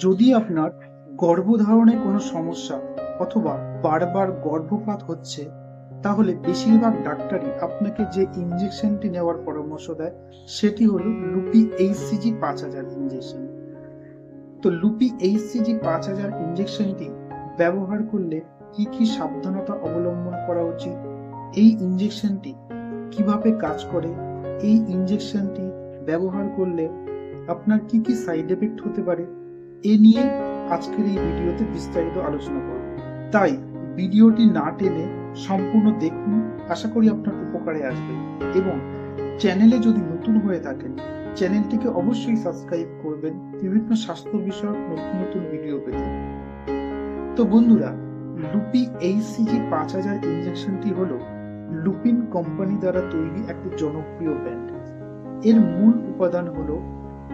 যদি আপনার গর্ভধারণে কোনো সমস্যা অথবা বারবার গর্ভপাত হচ্ছে, তাহলে বেশিরভাগ ডাক্তারই আপনাকে যে ইঞ্জেকশনটি নেওয়ার পরামর্শ দেয়, সেটি হলো লুপি এইচসিজি পাঁচ হাজার ইঞ্জেকশন তো লুপি এইচসিজি পাঁচ হাজার ইঞ্জেকশনটি ব্যবহার করলে কি কি সাবধানতা অবলম্বন করা উচিত? এই ইঞ্জেকশনটি কীভাবে কাজ করে? এই ইঞ্জেকশনটি ব্যবহার করলে আপনার কি কি সাইড এফেক্ট হতে পারে? এ নিয়ে আজকের এই ভিডিওতে বিস্তারিত আলোচনা করব। তাই ভিডিওটি না টেনে সম্পূর্ণ দেখুন, আশা করি আপনার উপকারে আসবে। এবং চ্যানেলে যদি নতুন হয়ে থাকেন, চ্যানেলটিকে অবশ্যই সাবস্ক্রাইব করবেন, বিভিন্ন স্বাস্থ্য বিষয়ক নতুন নতুন ভিডিও পেতে। তো বন্ধুরা, লুপি এইচসিজি পাঁচ হাজার ইঞ্জেকশনটি হলো লুপিন কোম্পানি দ্বারা তৈরি একটি জনপ্রিয় ব্র্যান্ড। এর মূল উপাদান হলো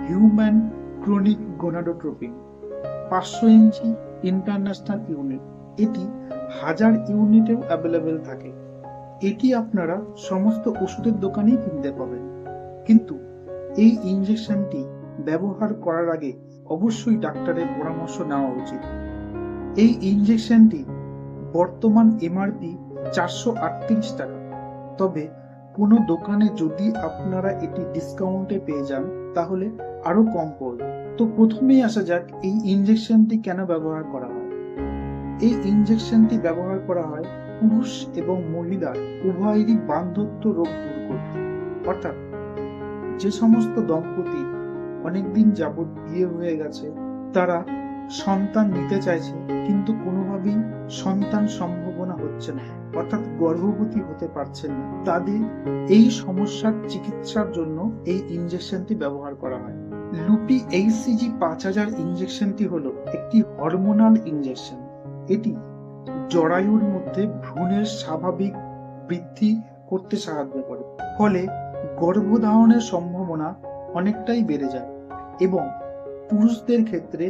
হিউম্যান ক্রনিক গোনাডোট্রোপিন, পাঁচশো ইঞ্চি ইন্টারন্যাশনাল ইউনিট, এটি হাজার ইউনিটেও অ্যাভেলেবেল থাকে। এটি আপনারা সমস্ত ওষুধের দোকানেই কিনতে পাবেন। কিন্তু এই ইঞ্জেকশনটি ব্যবহার করার আগে অবশ্যই ডাক্তারের পরামর্শ নেওয়া উচিত। এই ইঞ্জেকশনটি বর্তমান এমআরপি চারশো আটত্রিশ টাকা, তবে কোনো দোকানে যদি আপনারা এটি ডিসকাউন্টে পেয়ে যান, তাহলে আরও কম পড়বে। তো প্রথমেই আসা যাক, এই ইনজেকশনটি কেন ব্যবহার করা হয়? এই ইনজেকশনটি ব্যবহার করা হয় পুরুষ এবং মহিলার উভয়েরই বান্ধত্ব রোগ দূর করতে। অর্থাৎ যে সমস্ত দম্পতি অনেকদিন যাবৎ বিয়ে হয়ে গেছে, তারা সন্তান নিতে চাইছে, কিন্তু কোনোভাবেই সন্তান সম্ভাবনা হচ্ছে না। অর্থাৎ গর্ভবতী হতে পারছেন না। তাদের এই সমস্যার চিকিৎসার জন্য এই ইঞ্জেকশনটি ব্যবহার করা হয়। লুপি এইচসিজি পাঁচ হাজার ইঞ্জেকশনটি হলো একটি হরমোনাল ইঞ্জেকশন এটি জরায়ুর মধ্যে ভ্রূণের স্বাভাবিক বৃদ্ধি করতে সাহায্য করে। ফলে গর্ভধারণের সম্ভাবনা অনেকটাই বেড়ে যায় এবং পুরুষদের ক্ষেত্রে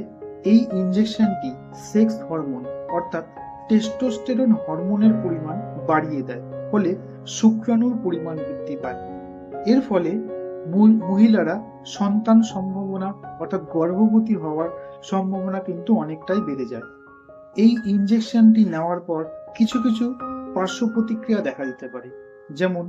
এই ইঞ্জেকশনটি সেক্স হরমোন অর্থাৎ টেস্টোস্টেরন হরমোনের পরিমাণ বাড়িয়ে দেয়, ফলে শুক্রাণুর পরিমাণ বৃদ্ধি পায়। এর ফলে মহিলারা সন্তান সম্ভাবনা, অর্থাৎ গর্ভবতী হওয়ার সম্ভাবনা কিন্তু অনেকটাই বেড়ে যায়। এই ইঞ্জেকশনটি নেওয়ার পর কিছু কিছু পার্শ্ব প্রতিক্রিয়া দেখা দিতে পারে, যেমন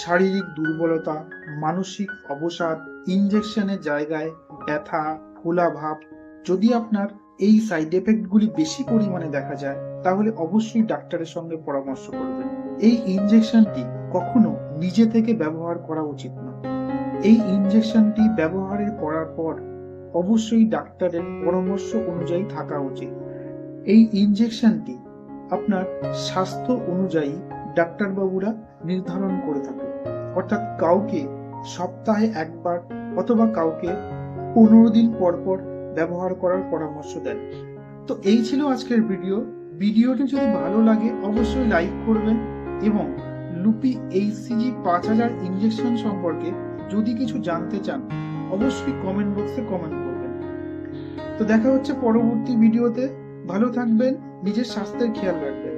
শারীরিক দুর্বলতা, মানসিক অবসাদ ইঞ্জেকশনের জায়গায় ব্যথা ফোলা ভাব যদি আপনার এই সাইড এফেক্টগুলি বেশি পরিমাণে দেখা যায়, তাহলে অবশ্যই ডাক্তারের সঙ্গে পরামর্শ করবেন। এই ইঞ্জেকশনটি কখনো নিজে থেকে ব্যবহার করা উচিত না এই ইঞ্জেকশনটি ব্যবহারের করার পর অবশ্যই ডাক্তারের পরামর্শ অনুযায়ী থাকা উচিত। এই ইঞ্জেকশনটি আপনার স্বাস্থ্য অনুযায়ী ডাক্তারবাবুরা নির্ধারণ করে থাকে। অর্থাৎ কাউকে সপ্তাহে একবার অথবা কাউকে পনেরো দিন পর পর ব্যবহার করার পরামর্শ দেন। তো এই ছিল আজকের ভিডিও। ভিডিওটি যদি ভালো লাগে, অবশ্যই লাইক করবেন এবং লুপি এইচসিজি পাঁচ হাজার ইঞ্জেকশন সম্পর্কে যদি কিছু জানতে চান, অবশ্যই কমেন্ট বক্সে কমেন্ট করবেন। তো দেখা হচ্ছে পরবর্তী ভিডিওতে। ভালো থাকবেন, নিজের স্বাস্থ্যের খেয়াল রাখবেন।